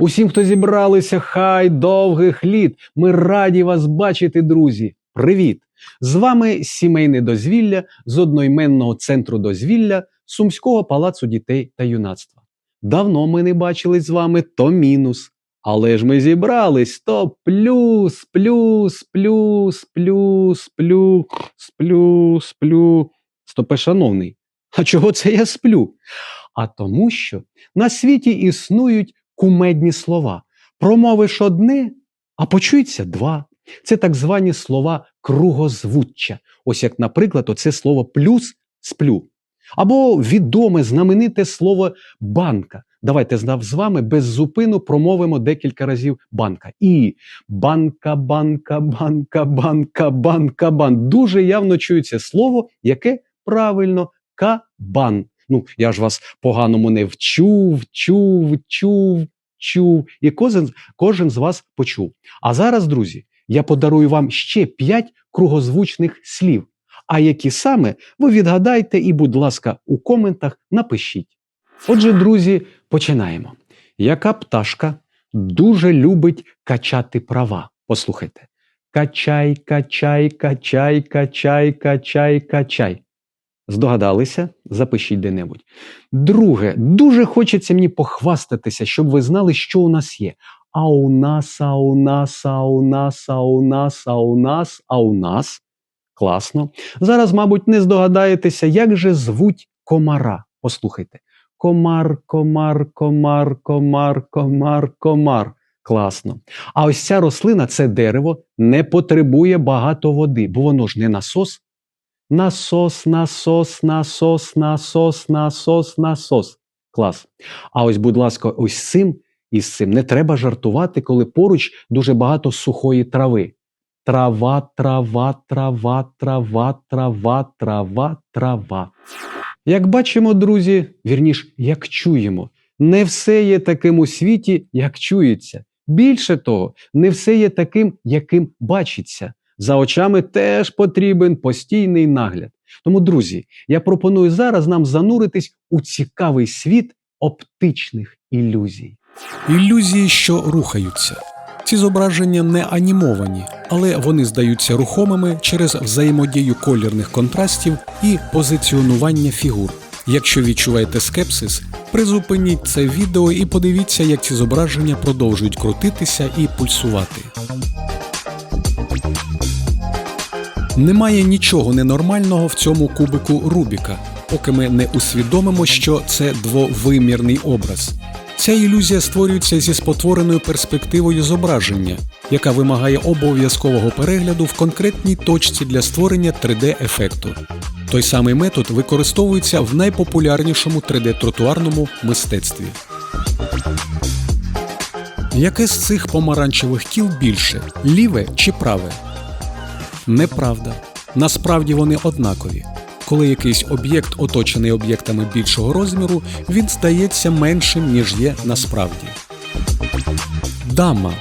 Усім, хто зібралися, хай довгих літ. Ми раді вас бачити, друзі. Привіт! З вами сімейне дозвілля з одноіменного центру дозвілля Сумського палацу дітей та юнацтва. Давно ми не бачились з вами, то мінус. Але ж ми зібрались, то плюс, плюс, плюс, плюс, плюс, плюс, плюс. Стопе, шановний, а чого це я сплю? А тому, що на світі існують кумедні слова. Промовиш одне, а почується два. Це так звані слова кругозвуччя. Ось як, наприклад, оце слово плюс сплю. Або відоме знамените слово банка. Давайте знав з вами без зупину промовимо декілька разів банка. І банка, банка, банка, банка, банка, бан. Дуже явно чується слово, яке правильно кабан. Ну, я ж вас поганому не вчув, чув, чув, чув. І кожен, кожен з вас почув. А зараз, друзі, я подарую вам ще п'ять кругозвучних слів. А які саме ви відгадайте і, будь ласка, у коментах напишіть. Отже, друзі, починаємо. Яка пташка дуже любить качати права? Послухайте. Качай, качай, качай, качай, качай, качай. Здогадалися? Запишіть де-небудь. Друге, дуже хочеться мені похвастатися, щоб ви знали, що у нас є. А у нас, а у нас, а у нас, а у нас, а у нас, а у нас. Класно. Зараз, мабуть, не здогадаєтеся, як же звуть комара. Послухайте. Комар, комар, комар, комар, комар, комар. Класно. А ось ця рослина, це дерево, не потребує багато води, бо воно ж не насос. Насос, насос, насос, насос, насос, насос. Клас. А ось, будь ласка, ось цим і з цим не треба жартувати, коли поруч дуже багато сухої трави. Трава, трава, трава, трава, трава, трава, трава. Як бачимо, друзі, вірніш, як чуємо, не все є таким у світі, як чується. Більше того, не все є таким, яким бачиться. За очами теж потрібен постійний нагляд. Тому, друзі, я пропоную зараз нам зануритись у цікавий світ оптичних ілюзій. Ілюзії, що рухаються. Ці зображення не анімовані, але вони здаються рухомими через взаємодію колірних контрастів і позиціонування фігур. Якщо відчуваєте скепсис, призупиніть це відео і подивіться, як ці зображення продовжують крутитися і пульсувати. Немає нічого ненормального в цьому кубику Рубіка, поки ми не усвідомимо, що це двовимірний образ. Ця ілюзія створюється зі спотвореною перспективою зображення, яка вимагає обов'язкового перегляду в конкретній точці для створення 3D-ефекту. Той самий метод використовується в найпопулярнішому 3D-тротуарному мистецтві. Яке з цих помаранчевих кіл більше ліве чи праве? Неправда. Насправді вони однакові. Коли якийсь об'єкт оточений об'єктами більшого розміру, він здається меншим, ніж є насправді. Дама.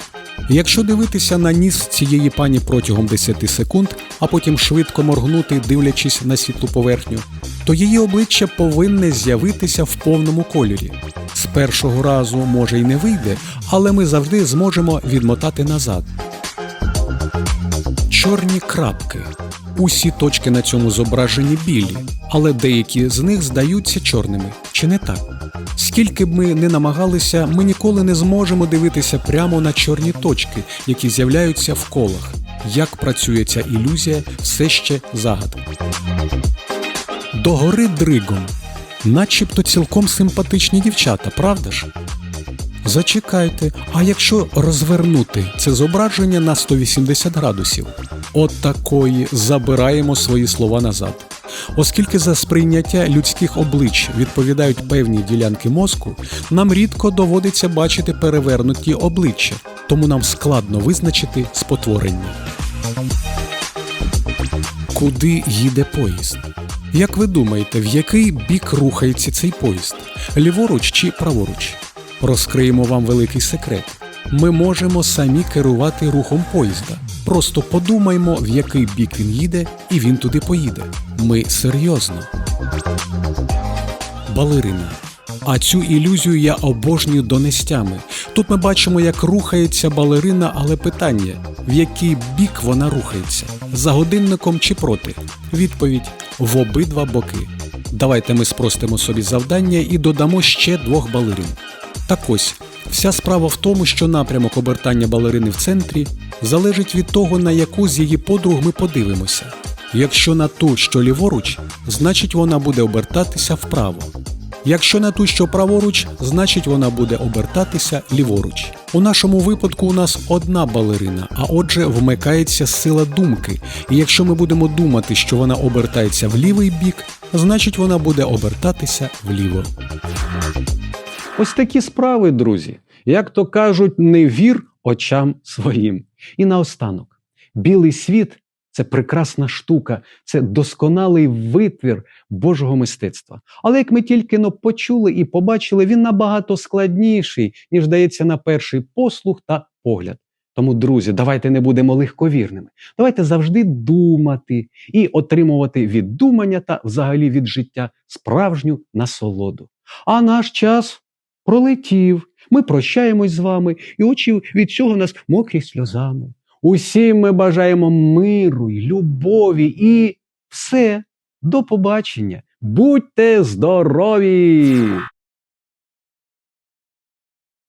Якщо дивитися на ніс цієї пані протягом 10 секунд, а потім швидко моргнути, дивлячись на світлу поверхню, то її обличчя повинне з'явитися в повному кольорі. З першого разу може й не вийде, але ми завжди зможемо відмотати назад. Чорні крапки. Усі точки на цьому зображенні білі, але деякі з них здаються чорними. Чи не так? Скільки б ми не намагалися, ми ніколи не зможемо дивитися прямо на чорні точки, які з'являються в колах. Як працює ця ілюзія, все ще загадка. Догори дригом. Начебто цілком симпатичні дівчата, правда ж? Зачекайте, а якщо розвернути це зображення на 180 градусів, от такої забираємо свої слова назад. Оскільки за сприйняття людських облич відповідають певні ділянки мозку, нам рідко доводиться бачити перевернуті обличчя, тому нам складно визначити спотворення. Куди їде поїзд? Як ви думаєте, в який бік рухається цей поїзд? Ліворуч чи праворуч? Розкриємо вам великий секрет. Ми можемо самі керувати рухом поїзда. Просто подумаймо, в який бік він їде, і він туди поїде. Ми серйозно. Балерина. А цю ілюзію я обожнюю донестями. Тут ми бачимо, як рухається балерина, але питання: в який бік вона рухається? За годинником чи проти? Відповідь в обидва боки. Давайте ми спростимо собі завдання і додамо ще двох балерин. Так ось, вся справа в тому, що напрямок обертання балерини в центрі залежить від того, на яку з її подруг ми подивимося. Якщо на ту, що ліворуч, значить вона буде обертатися вправо. Якщо на ту, що праворуч, значить вона буде обертатися ліворуч. У нашому випадку у нас одна балерина, а отже, вмикається сила думки. І якщо ми будемо думати, що вона обертається в лівий бік, значить вона буде обертатися вліво. Ось такі справи, друзі. Як то кажуть, не вір очам своїм. І наостанок, білий світ це прекрасна штука, це досконалий витвір Божого мистецтва. Але як ми тільки но почули і побачили, він набагато складніший, ніж дається на перший послух та погляд. Тому, друзі, давайте не будемо легковірними. Давайте завжди думати і отримувати від думання та взагалі від життя справжню насолоду. А наш час пролетів. Ми прощаємось з вами, і очі від цього нас мокрі сльозами. Усім ми бажаємо миру й любові і все. До побачення. Будьте здорові!